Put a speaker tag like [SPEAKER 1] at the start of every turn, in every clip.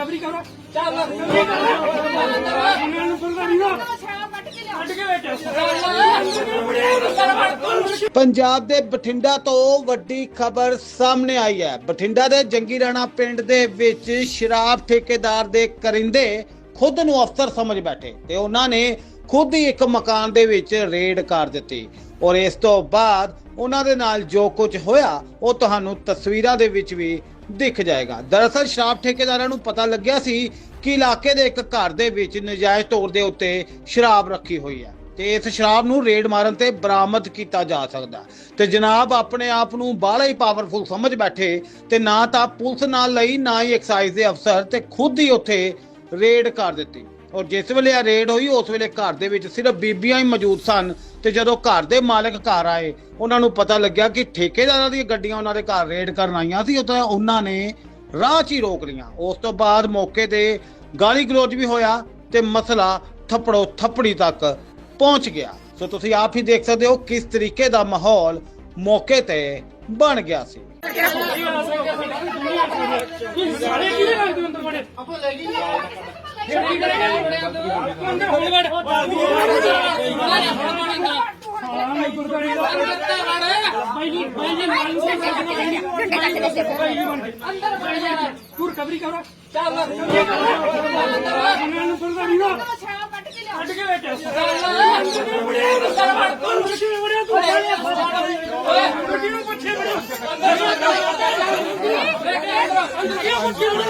[SPEAKER 1] ਖਬਰੀ ਕਰੋ ਚੱਲ ਇਹਨਾਂ ਨੂੰ ਗੁਰਦਾਰੀ ਦਾ ਕੱਢ ਕੇ ਵਿੱਚ
[SPEAKER 2] ਪੰਜਾਬ ਦੇ ਬਠਿੰਡਾ ਤੋਂ ਵੱਡੀ ਖਬਰ ਸਾਹਮਣੇ ਆਈ ਹੈ। ਬਠਿੰਡਾ ਦੇ ਜੰਗੀ ਰਾਣਾ ਪਿੰਡ ਦੇ ਵਿੱਚ ਸ਼ਰਾਬ ਠੇਕੇਦਾਰ ਦੇ ਕਰਿੰਦੇ ਖੁਦ ਨੂੰ ਅਫਸਰ ਸਮਝ ਬੈਠੇ ਤੇ ਉਹਨਾਂ ਨੇ ਖੁਦ ਹੀ ਇੱਕ ਮਕਾਨ ਦੇ ਵਿੱਚ ਰੇਡ ਕਰ ਦਿੱਤੀ। ਔਰ ਇਸ ਤੋਂ ਬਾਅਦ ਉਹਨਾਂ ਦੇ ਨਾਲ ਜੋ ਕੁਝ ਹੋਇਆ, ਉਹ ਤੁਹਾਨੂੰ ਤਸਵੀਰਾਂ ਦੇ ਵਿੱਚ ਵੀ ਦਿਖ ਜਾਏਗਾ। ਦਰਅਸਲ ਸ਼ਰਾਬ ਠੇਕੇਦਾਰਾਂ ਨੂੰ ਪਤਾ ਲੱਗਿਆ ਸੀ ਕਿ ਇਲਾਕੇ ਦੇ ਇੱਕ ਘਰ ਦੇ ਵਿੱਚ ਨਜਾਇਜ਼ ਤੌਰ ਦੇ ਉੱਤੇ ਸ਼ਰਾਬ ਰੱਖੀ ਹੋਈ ਹੈ ਤੇ ਇਸ ਸ਼ਰਾਬ ਨੂੰ ਰੇਡ ਮਾਰਨ ਤੇ ਬਰਾਮਦ ਕੀਤਾ ਜਾ ਸਕਦਾ ਤੇ ਜਨਾਬ ਆਪਣੇ ਆਪ ਨੂੰ ਬਾਹਲਾ ਹੀ ਪਾਵਰਫੁਲ ਸਮਝ ਬੈਠੇ ਤੇ ਨਾ ਤਾਂ ਪੁਲਿਸ ਨਾਲ ਲਈ, ਨਾ ਹੀ ਐਕਸਾਈਜ਼ ਦੇ ਅਫਸਰ ਤੇ ਖੁਦ ਹੀ ਉੱਥੇ ਰੇਡ ਕਰ ਦਿੱਤੀ। ਔਰ ਜਿਸ ਵੇਲੇ ਆ ਰੇਡ ਹੋਈ, ਉਸ ਵੇਲੇ ਘਰ ਦੇ ਵਿੱਚ ਸਿਰਫ ਬੀਬੀਆਂ ਹੀ ਮੌਜੂਦ ਸਨ ਤੇ ਜਦੋਂ ਘਰ ਦੇ ਮਾਲਕ ਘਰ ਆਏ, ਉਹਨਾਂ ਨੂੰ ਪਤਾ ਲੱਗਿਆ ਕਿ ਠੇਕੇਦਾਰਾਂ ਦੀਆਂ ਗੱਡੀਆਂ ਉਹਨਾਂ ਦੇ ਘਰ ਰੇਡ ਕਰਨ ਆਈਆਂ ਸੀ, ਉਦੋਂ ਉਹਨਾਂ ਨੇ ਰਾਹ 'ਚ ਹੀ ਰੋਕ ਲੀਆਂ ਉਸ ਤੋਂ ਬਾਅਦ ਮੌਕੇ ਤੇ ਗਾਲੀ ਗਲੋਚ ਵੀ ਹੋਇਆ ਤੇ ਮਸਲਾ ਥੱਪੜੋ ਥੱਪੜੀ ਤੱਕ ਪਹੁੰਚ ਗਿਆ। ਸੋ ਤੁਸੀਂ ਆਪ ਹੀ ਦੇਖ ਸਕਦੇ ਹੋ ਕਿਸ ਤਰੀਕੇ ਦਾ ਮਾਹੌਲ ਮੌਕੇ ਤੇ ਬਣ ਗਿਆ ਸੀ।
[SPEAKER 1] ਸਾਰੇ ਕਿਹਦੇ ਨਾਲ ਅੰਦਰ ਬੜੇ? ਆਪੋ ਲੈ ਗਈ ਹੋ ਗੜ ਹਾਂ ਮੈਂ ਗੁਰਦਾਰੀ ਦਾ ਭਾਈ ਜੀ ਭਾਈ ਜੀ ਮਾਲੂਮ ਸੇ ਅੰਦਰ ਬੜ ਜਾ ਪੂਰ ਖਬਰੀ ਕਰੋ ਚੱਲ ਇਹਨਾਂ ਨੂੰ ਗੁਰਦਾਰੀ ਦਾ ਕੱਢ ਕੇ ਵਿੱਚ ਗੱਡੀ ਨੂੰ ਪਿੱਛੇ ਵੜੋ ਗੱਡੀਆਂ ਸਲੀਪ ਕਰ ਦਿੰਦਾ
[SPEAKER 3] ਕਿਹੜਾ ਬਣਿਆ ਸੀਗਾ
[SPEAKER 1] ਹੁਣ ਕਰੋ ਭੈਣ ਚੋਂ ਕੁੜੀਆਂ ਦੇ ਹਵਾ ਕਰਦੇ ਕਿਹੜੇ ਵੀ ਭੇਜਿਆ ਭੈਣ ਚੋਂ ਨੇ ਵੀ ਆਇਓ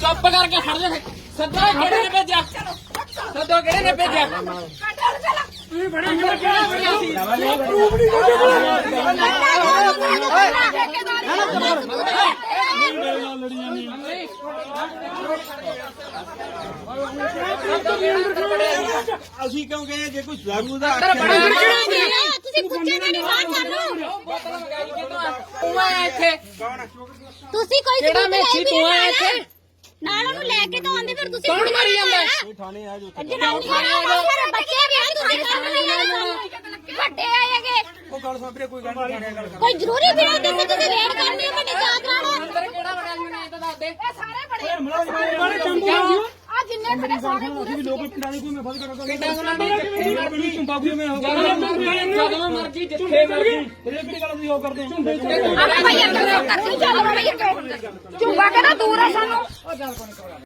[SPEAKER 1] ਚੁੱਪ ਕਰਕੇ ਖੜ ਜਾ ਸੱਦਾ ਕਿਹੜੇ ਨੇ ਭੇਜਿਆ ਸੱਦੋ ਕਿਹੜੇ ਨੇ ਭੇਜਿਆ ਤੁਸੀਂ ਬੜੇ ਕਿਹੜਾ ਕਿਹੜਾ ਸੀ ਪ੍ਰੂਫ ਨਹੀਂ
[SPEAKER 4] ਅਸੀਂ ਕਿਉਂ ਕਹੇ ਜੇ ਕੋਈ ਦਾਰੂ ਦਾ
[SPEAKER 3] ਤੁਸੀਂ ਪੁੱਛਿਆ ਨਹੀਂ ਬਾਤ ਕਰ ਰਹੇ
[SPEAKER 1] ਆ ਤੂੰ ਆਇਆ ਇੱਥੇ।
[SPEAKER 3] ਤੁਸੀਂ ਕੋਈ
[SPEAKER 1] ਕਿਹੜਾ ਮੇਸੀ ਤੂੰ ਆਇਆ ਇੱਥੇ?
[SPEAKER 3] ਨਾਲ ਉਹਨੂੰ ਲੈ ਕੇ ਤਾਂ ਆਉਂਦੇ ਫਿਰ ਤੁਸੀਂ
[SPEAKER 1] ਕੌਣ ਮਾਰੀ ਜਾਂਦਾ?
[SPEAKER 4] ਕੋਈ ਥਾਣੇ ਆ ਜੋ
[SPEAKER 3] ਨਾਲ ਫਿਰ ਬੱਚੇ ਵੀ ਆ ਤੁਸੀਂ ਕੰਮ ਨਹੀਂ ਆਏ ਵੱਡੇ ਆਏਗੇ
[SPEAKER 4] ਉਹ ਗੱਲ ਸੁਣ ਵੀਰੇ ਕੋਈ ਗੱਲ ਨਹੀਂ ਥਾਣੇ ਗੱਲ
[SPEAKER 3] ਕੋਈ ਜ਼ਰੂਰੀ ਬਿਨਾਂ ਦੱਸੇ ਤੁਸੀਂ ਰੇਡ ਕਰਨੀ ਹੈ ਵੱਡੇ ਜਾਗਰਾਂ ਨੂੰ
[SPEAKER 1] ਅੰਦਰ ਕਿਹੜਾ ਵੜਿਆ ਮੈਨੂੰ ਇਹ ਤਾਂ ਦੱਸ ਦੇ
[SPEAKER 3] ਇਹ ਸਾਰੇ ਬੜੇ ਪੂਰੇ
[SPEAKER 4] ਲੋਕ ਪਿੰਡਾਂ ਦੀ ਕੋਈ ਮੈਂ ਫਸ ਕਰਾਂਗਾ। ਹੋ
[SPEAKER 1] ਜਦੋਂ ਮਰਜ਼ੀ ਜਿੱਥੇ ਮਰਜ਼ੀ।
[SPEAKER 4] ਇਹ ਕਿਹੜੀ ਗੱਲ ਤੁਸੀਂ ਉਹ ਕਰਦੇ ਹੋ
[SPEAKER 3] ਆ ਭਈਆ ਕਰ ਚੱਲ ਭਈਆ। ਚੁੰਬਾ ਕੇ ਨਾ ਦੂਰ ਆ ਸਾਨੂੰ?